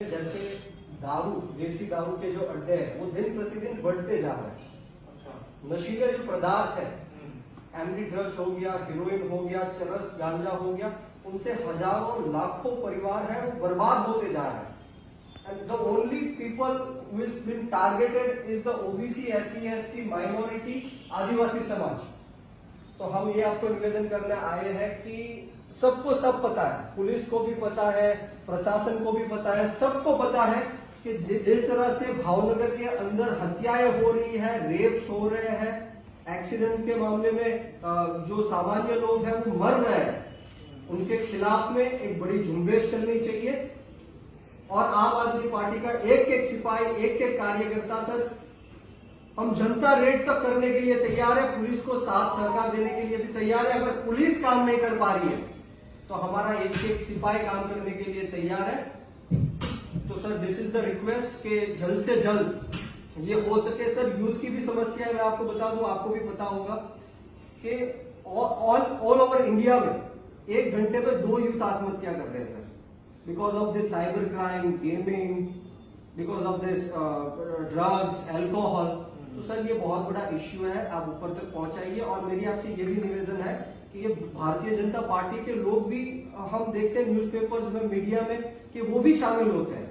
जैसे दारू देसी दारू के जो अड्डे हैं वो दिन प्रतिदिन बढ़ते जा रहे हैं। अच्छा। नशीले जो पदार्थ है हम्म, एमडी ड्रग्स हो गया हीरोइन हो गया चरस गांजा हो गया उनसे हज़ारों लाखों परिवार है वो बर्बाद होते जा रहे हैं। And the only people who is been targeted is the OBC, SC, ST, minority, आदिवासी समाज। तो हम ये आपको निवेदन करने आए हैं कि सबको सब पता है। पुलिस को भी पता है, प्रशासन को भी पता है, सबको पता है कि जिस तरह से भावनगर के अंदर हत्याएँ हो रही है रेप्स हो रहे हैं एक्सीडेंट के मामले में जो सामान्य लोग हैं, वो मर रहे हैं। उनके खिलाफ में एक बड़ी झुंबेश चलनी चाहिए। और आम आदमी पार्टी का एक एक सिपाही, एक एक कार्यकर्ता, सर, हम जनता रेड तक करने के लिए तैयार है। पुलिस को साथ सहकार देने के लिए भी तैयार है। अगर पुलिस काम नहीं कर पा रही है तो हमारा एक एक सिपाही काम करने के लिए तैयार है। तो sir this is the request के जल्द से जल्द ये हो सके। सर यूथ की भी समस्या है, मैं आपको बता दूँ, आपको भी पता होगा कि ऑल ऑल ओवर इंडिया में एक घंटे में दो यूथ आत्महत्या कर रहे हैं, sir. Because of this cyber crime gaming because of this drugs alcohol तो सर, ये बहुत बड़ा इश्यू है। आप ऊपर तक पहुंचाइए और मेरी आपसे ये भी निवेदन है कि ये भारतीय जनता पार्टी के लोग भी, हम देखते हैं न्यूज़पेपर्स में मीडिया में, कि वो भी शामिल होते हैं।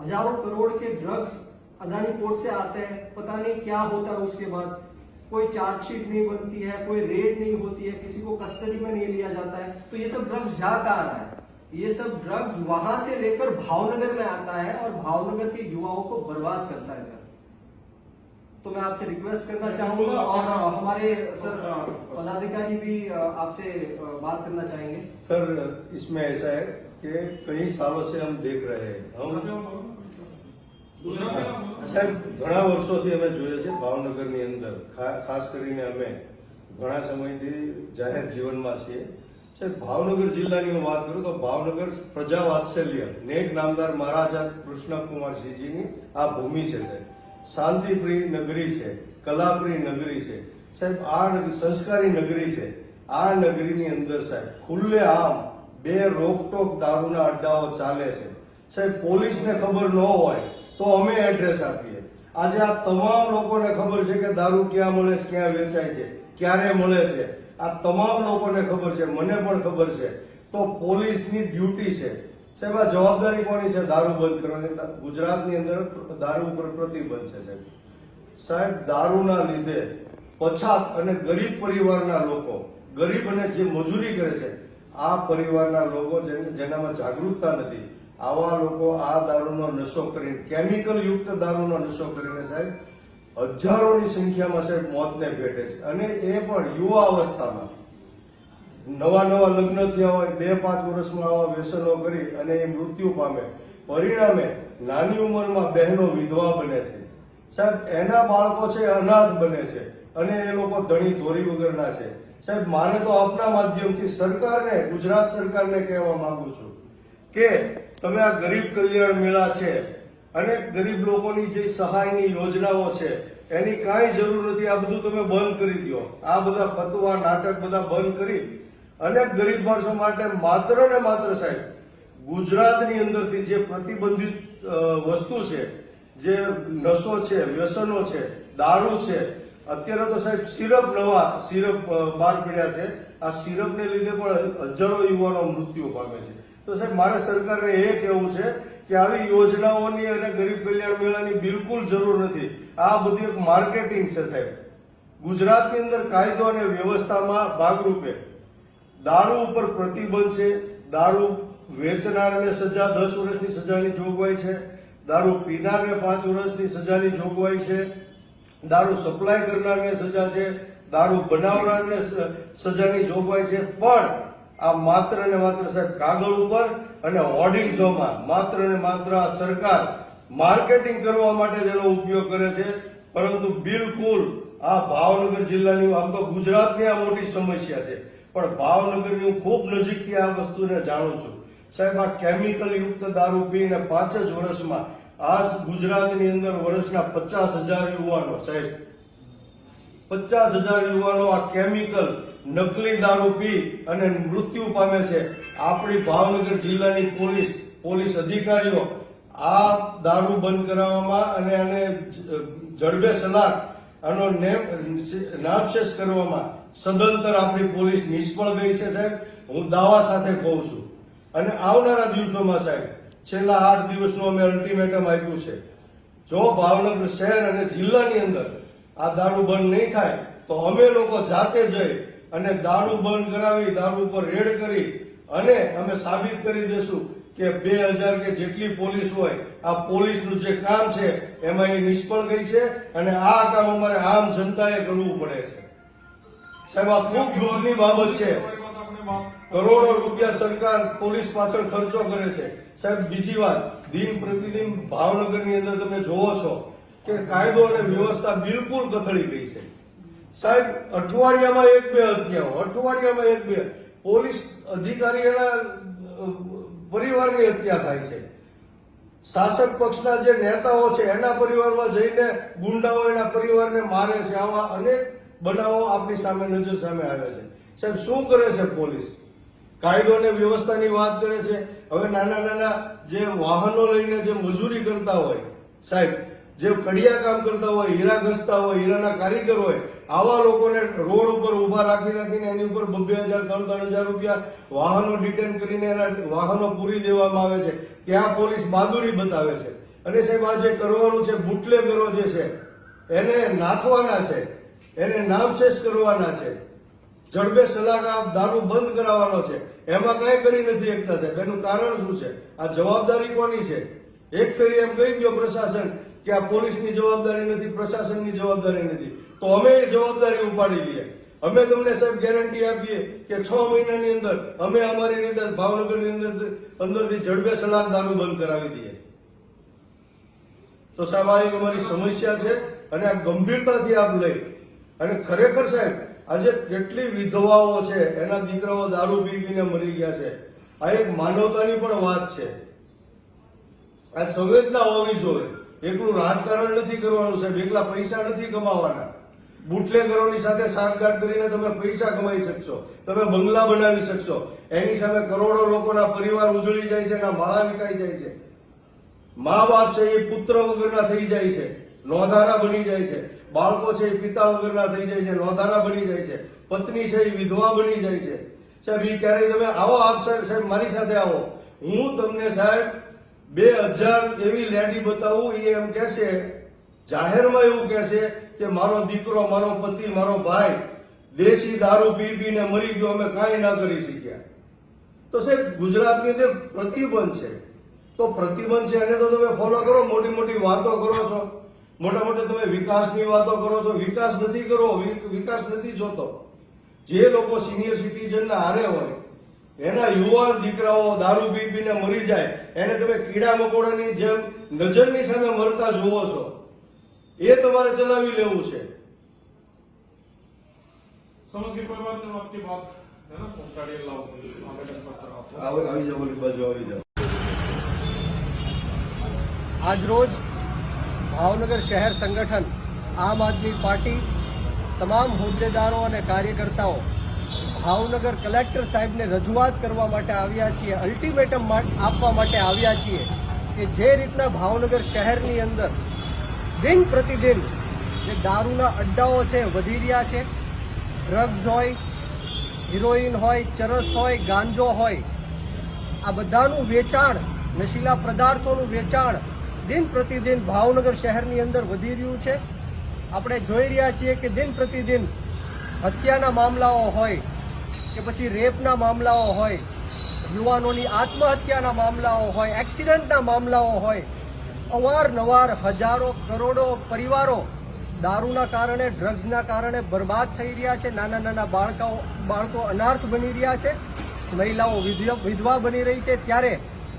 हज़ारों करोड़ के ड्रग्स अदानी पोर्ट से आते हैं। पता नहीं क्या होता है उसके बाद। कोई चार्जशीट नहीं बनती है, कोई रेड नहीं होती है, किसी को कस्टडी में नहीं लिया जाता है। तो ये सब ड्रग्स जा कहाँ रहा है? ये सब ड्रग्स वहाँ से लेकर भावनगर में आता है और भावनगर के युवाओं को बर्बाद करता है सर। तो मैं आपसे रिक्वेस्ट करना चाहूंगा और अ, हमारे सर अ, पदाधिकारी भी अ, आपसे अ, बात करना चाहेंगे सर इसमें ऐसा है कि कई सालों से हम देख रहे हैं हम સાહેબ ઘણા વર્ષોથી અમે જોઈએ છે ભાવનગરની અંદર ખા- ખાસ કરીને અમે ઘણા સમયથી જાહેર જીવનમાં છીએ સાહેબ ભાવનગર જિલ્લાની હું વાત કરું તો ભાવનગર પ્રજા વાત્સલ્ય નેક નામદાર મહારાજા કૃષ્ણકુમારસિંહજીની આ ભૂમિ છે સાહેબ શાંતિપ્રિય નગરી છે, કલાપ્રિય નગરી છે. સાહેબ, આ સંસ્કારી નગરી છે. આ નગરીની અંદર સાહેબ, ખુલ્લે આમ બે રોકટોક દારૂના અડ્ડાઓ ચાલે છે. સાહેબ, પોલીસને ખબર ન હોય તો અમે એડ્રેસ આપીએ. આજે આ તમામ લોકોને ખબર છે કે દારૂ ક્યાં મળે છે, ક્યાં વેચાય છે, ક્યારે મળે છે. આ તમામ લોકોને ખબર છે, મને પણ ખબર છે. તો પોલીસની ડ્યુટી છે. સાહેબ, આ જવાબદારી કોની છે? દારૂ બંધ કરવાની. ગુજરાતની અંદર દારૂ ઉપર પ્રતિબંધ છે, સાહેબ. સાહેબ, દારૂના લીધે પછાત અને ગરીબ પરિવારના લોકો, ગરીબ અને જે મજૂરી કરે છે, આ પરિવારના લોકો જેને, જેનામાં જાગૃતતા નથી, આવા લોકો આ દારૂનો નશો કરીને, કેમિકલ યુક્ત દારૂનો નશો કરીને, સાહેબ, હજારોની સંખ્યામાં સાહેબ મોતને ભેટે છે. અને એ પણ યુવા અવસ્થામાં. નવા નવા લગ્ન થયા હોય, બે પાંચ વર્ષમાં આવા વ્યસનો કરી અને એ મૃત્યુ પામે. પરિણામે નાની ઉંમરમાં બહેનો વિધવા બને છે. સાહેબ, એના બાળકો છે, અનાથ બને છે અને એ લોકો ધણી ધોરી વગરના છે. સાહેબ, મારે તો આપના માધ્યમથી સરકારને, ગુજરાત સરકારને કહેવા માંગુ છું કે તમે આ ગરીબ કલ્યાણ મેળા છે અને ગરીબ લોકોની જે સહાયની યોજનાઓ છે, એની કાંઈ જરૂર નથી. આ બધું તમે બંધ કરી દો. આ બધા પતવા, નાટક બધા બંધ કરી અને ગરીબ માણસો માટે માત્ર ને માત્ર સાહેબ, ગુજરાતની અંદરથી જે પ્રતિબંધિત વસ્તુ છે, જે નશો છે, વ્યસનો છે, દારૂ છે, અત્યારે તો સાહેબ સિરપ નવા, સિરપ બહાર પડ્યા છે. આ સિરપને લીધે પણ હજારો યુવાનો મૃત્યુ પામે છે. તો સાહેબ, મારે સરકારને એ કહેવું છે કે આવી યોજનાઓની અને ગરીબ કલ્યાણ મેળાની બિલકુલ જરૂર નથી. આ બધું એક માર્કેટિંગ છે સાહેબ. ગુજરાતની અંદર કાયદો અને વ્યવસ્થામાં ભાગરૂપે દારૂ ઉપર પ્રતિબંધ છે. દારૂ વેચનારને સજા, દસ વર્ષની સજાની જોગવાઈ છે. દારૂ પીનારને પાંચ વર્ષની સજાની જોગવાઈ છે. દારૂ સપ્લાય કરનારને સજા છે. દારૂ બનાવનારને સજાની જોગવાઈ છે. પણ આ માત્ર ને માત્ર સાહેબ કાગળ ઉપર અને હોર્ડિંગ્સોમાં માત્ર ને માત્ર આ સરકાર માર્કેટિંગ કરવા માટે જેનો ઉપયોગ કરે છે. પરંતુ બિલકુલ આ ભાવનગર જિલ્લાની આમ તો ગુજરાતની આ મોટી સમસ્યા છે. પણ ભાવનગરની હું ખૂબ નજીકથી આ વસ્તુને જાણું છું. સાહેબ, આ કેમિકલ યુક્ત દારૂ પીને પાંચ જ વર્ષમાં આજ ગુજરાતની અંદર વર્ષના પચાસ હજાર યુવાનો, સાહેબ. પચાસ હજાર યુવાનો આ કેમિકલ નકલી દારૂ પી અને મૃત્યુ પામે છે. આપણી ભાવનગર જિલ્લાની પોલીસ પોલીસ અધિકારીઓ આ દારૂ બંધ કરાવવામાં અને આને જડબે સલાક આનો નેમ નામશેષ કરવામાં સદંતર આપણી પોલીસ નિષ્ફળ ગઈ છે, સાહેબ. હું દાવા સાથે કહું છું. અને આવનારા દિવસોમાં, સાહેબ, છેલ્લા આઠ દિવસનું અમે અલ્ટિમેટમ આપ્યું છે. જો ભાવનગર શહેર અને જિલ્લાની અંદર આ દારૂ બંધ નહીં થાય, તો અમે લોકો જાતે જઈ અને દારૂ બંધ કરાવી, દારૂ પર રેડ કરી અને અમે સાબિત કરી દેશું. કે બે હજાર કે જેટલી પોલીસ હોય, આ પોલીસનું જે કામ છે, એમાં એ નિષ્ફળ ગઈ છે અને આ કામ અમારે આમ જનતાએ કરવું પડે છે. સાહેબ, આ ખૂબ દૂરની બાબત છે. કરોડો રૂપિયા સરકાર પોલીસ પાછળ ખર્ચો કરે છે. સાહેબ, બીજી વાત, દિન પ્રતિદિન ભાવનગરની અંદર તમે જોવો છો કે કાયદો અને વ્યવસ્થા બિલકુલ કથળી ગઈ છે. સાહેબ, અઠવાડિયામાં એક બે હત્યાઓ, અઠવાડિયામાં એક બે. પોલીસ અધિકારી એના પરિવારની હત્યા થાય છે. શાસક પક્ષના જે નેતાઓ છે, એના પરિવારમાં જઈને ગુંડાઓ એના પરિવારને મારે છે આવા અનેક બનાવો આપણી સામે નજર સામે આવે છે. સાહેબ, શું કરે છે પોલીસ? કાયદો અને વ્યવસ્થાની વાત કરે છે. હવે નાના નાના જે વાહનો લઈને જે મજૂરી કરતા હોય, સાહેબ જે કડિયા કામ કરતા હોય, હીરા ઘસતા હોય, હીરાના કારીગર હોય, આવા લોકોને રોડ ઉપર ઊભા રાખી રાખીને એની ઉપર બબ્બે હજાર, ત્રણ ત્રણ હજાર રૂપિયા વાહનો ડિટેન કરીને એના વાહનો પૂરી દેવામાં આવે છે. ત્યાં પોલીસ બહાદુરી બતાવે છે. અને સાહેબ, આ જે કરવાનું છે બુટલેગરો જે છે, એને નાખવાના છે. એને નામશેષ કરવાના છે. જડબે સલાહ દારૂ બંધ કરાવવાનો છે. એમાં કઈ કરી નથી એકતા સાહેબ. એનું કારણ શું છે? આ જવાબદારી કોની છે? એક ફેરી એમ કહી દો પ્રશાસન કે આ પોલીસની જવાબદારી નથી, પ્રશાસનની જવાબદારી નથી. તો અમે એ જવાબદારી ઉપાડી લઈએ. અમે તમને સાહેબ ગેરંટી આપીએ કે છ મહિનાની અંદર અમે અમારી રીતે ભાવનગરની અંદર અંદરથી જડબે સલાહ દારૂ બંધ કરાવી દઈએ. તો સાહેબ, આ એક અમારી સમસ્યા છે અને આ ગંભીરતાથી આપ લઈ. અને ખરેખર સાહેબ, આજે કેટલી વિધવાઓ છે, એના દીકરાઓ દારૂ પી પીને મરી ગયા છે. આ એક માનવતાની પણ વાત છે. આ સંવેદના હોવી જોઈએ. એકલું રાજકારણ નથી કરવાનું સાહેબ, એકલા પૈસા નથી કમાવાના. બુટલેગરોની સાથે સાંઠગાંઠ કરીને તમે પૈસા કમાઈ શકશો, તમે બંગલા બનાવી શકશો. એની સામે કરોડો લોકોના પરિવાર ઉજળી જાય છે એના માળા વિકાઈ જાય છે. મા બાપ છે એ પુત્ર વગરના થઈ જાય છે, નોંધારા બની જાય છે. બાળકો છે એ પિતા વગરના થઈ જાય છે, નોંધારા બની જાય છે. પત્ની છે એ વિધવા બની જાય છે. સાહેબ એ ક્યારેય તમે આવો આપ સાહેબ, મારી સાથે આવો. હું તમને સાહેબ બે હજાર એવી લેડી બતાવું, એ એમ કહેશે, જાહેરમાં એવું કહેશે કે મારો દીકરો, મારો પતિ, મારો ભાઈ દેશી દારૂ પી પીને મરી ગયો, અમે કાંઈ ના કરી શક્યા. તો સાહેબ, ગુજરાતની અંદર પ્રતિબંધ છે. તો પ્રતિબંધ છે એને તો તમે ફોલો કરો, મોટી મોટી વાતો કરો છો. મોટા મોટા તમે વિકાસની વાતો કરો છો. વિકાસ નથી કરો વિકાસ નથી જોતો. જે લોકો સિનિયર સિટીઝનના હારે હોય એના યુવાન દીકરાઓ દારૂ પી પીને મરી જાય એને તમે કીડા મકોડાની જેમ નજરની સામે મરતા જોવો છો. એ તમારે ચલાવી લેવું છે. સમજ આવી જાવ આજ રોજ ભાવનગર શહેર સંગઠન આમ આદમી પાર્ટી તમામ હોદ્દેદારો અને કાર્યકર્તાઓ ભાવનગર કલેક્ટર સાહેબને રજૂઆત કરવા માટે આવ્યા છીએ અલ્ટિમેટમ આપવા માટે આવ્યા છીએ કે જે રીતના ભાવનગર શહેરની અંદર દિન પ્રતિદિન જે દારૂના અડ્ડાઓ છે વધી રહ્યા છે. ડ્રગ્સ હોય હિરોઈન હોય, ચરસ હોય, ગાંજો હોય, આ બધાનું વેચાણ, નશીલા પદાર્થોનું વેચાણ દિન પ્રતિદિન ભાવનગર શહેરની અંદર વધી રહ્યું છે. આપણે જોઈ રહ્યા છીએ કે દિન પ્રતિદિન હત્યાના મામલાઓ હોય કે પછી રેપના મામલાઓ હોય, યુવાનોની આત્મહત્યાના મામલાઓ હોય, એક્સિડન્ટના મામલાઓ હોય, અવારનવાર હજારો કરોડો પરિવારો દારૂના કારણે, ડ્રગ્સના કારણે બરબાદ થઈ રહ્યા છે. નાના નાના બાળકાઓ, બાળકો અનાર્થ બની રહ્યા છે. મહિલાઓ વિધવા બની રહી છે. ત્યારે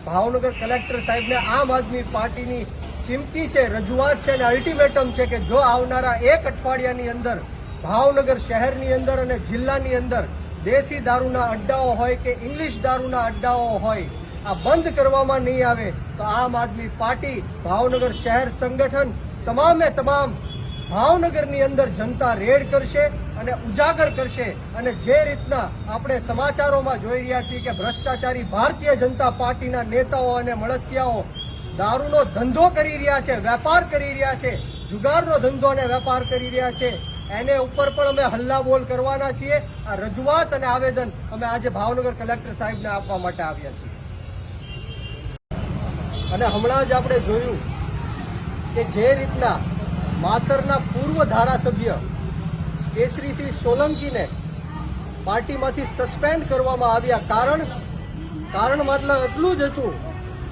ભાવનગર કલેક્ટર સાહેબને આમ આદમી પાર્ટીની ચીમકી છે, રજૂઆત છે અને અલ્ટિમેટમ છે કે જો આવનારા એક અઠવાડિયાની અંદર, ભાવનગર શહેરની અંદર અને જિલ્લાની અંદર દેશી દારૂના અડ્ડાઓ હોય કે ઇંગ્લિશ દારૂના અડ્ડાઓ હોય, આ બંધ કરવામાં નહીં આવે, તો આમ આદમી પાર્ટી, ભાવનગર શહેર સંગઠન, તમામે તમામ ભાવનગરની અંદર જનતા રેડ કરશે અને ઉજાગર કરશે. અને જે રીતના આપણે સમાચારોમાં જોઈ રહ્યા છીએ કે ભ્રષ્ટાચારી ભારતીય જનતા પાર્ટીના નેતાઓ અને મળતિયાઓ દારૂનો ધંધો કરી રહ્યા છે, વેપાર કરી રહ્યા છે, જુગારનો ધંધો અને વેપાર કરી રહ્યા છે એને ઉપર પણ અમે હલ્લા બોલ કરવાના છીએ. આ રજૂઆત અને આવેદન અમે આજે ભાવનગર કલેક્ટર સાહેબને આપવા માટે આવ્યા છીએ. અને હમણાં જ આપણે જોયું કે જે રીતના માતરના પૂર્વ ધારાસભ્ય કેસરીસિંહ સોલંકીને પાર્ટીમાંથી સસ્પેન્ડ કરવામાં આવ્યા કારણ કારણ મતલબ એટલું જ હતું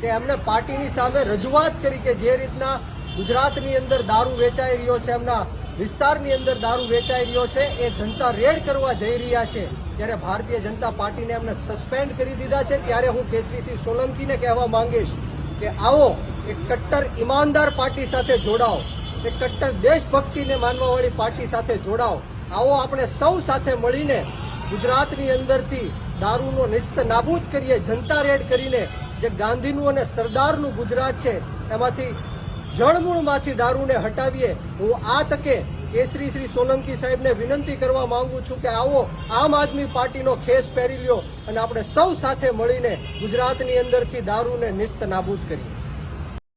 કે એમને પાર્ટીની સામે રજૂઆત કરી કે જે રીતના ગુજરાતની અંદર દારૂ વેચાઈ રહ્યો છે એમના વિસ્તારની અંદર દારૂ વેચાઈ રહ્યો છે. એ જનતા રેડ કરવા જઈ રહ્યા છે. ત્યારે ભારતીય જનતા પાર્ટીને એમને સસ્પેન્ડ કરી દીધા છે. ત્યારે હું કેસરીસિંહ સોલંકીને કહેવા માંગીશ કે આવો એક કટ્ટર ઈમાનદાર પાર્ટી સાથે જોડાઓ. એક કટ્ટર દેશભક્તિને માનવાવાળી પાર્ટી સાથે જોડાઓ. આવો આપણે સૌ સાથે મળીને ગુજરાતની અંદરથી દારૂનો નિસ્ત નાબૂદ કરીએ, જનતા રેડ કરીને જે ગાંધીનું અને સરદારનું ગુજરાત છે, એમાંથી જળમૂળમાંથી દારૂને હટાવીએ, હું આ તકે કેસરી શ્રી સોલંકી સાહેબને વિનંતી કરવા માંગુ છું કે આવો આમ આદમી પાર્ટીનો ખેસ પહેરી લ્યો અને આપણે સૌ સાથે મળીને ગુજરાતની અંદરથી દારૂને નિસ્ત નાબૂદ કરીએ.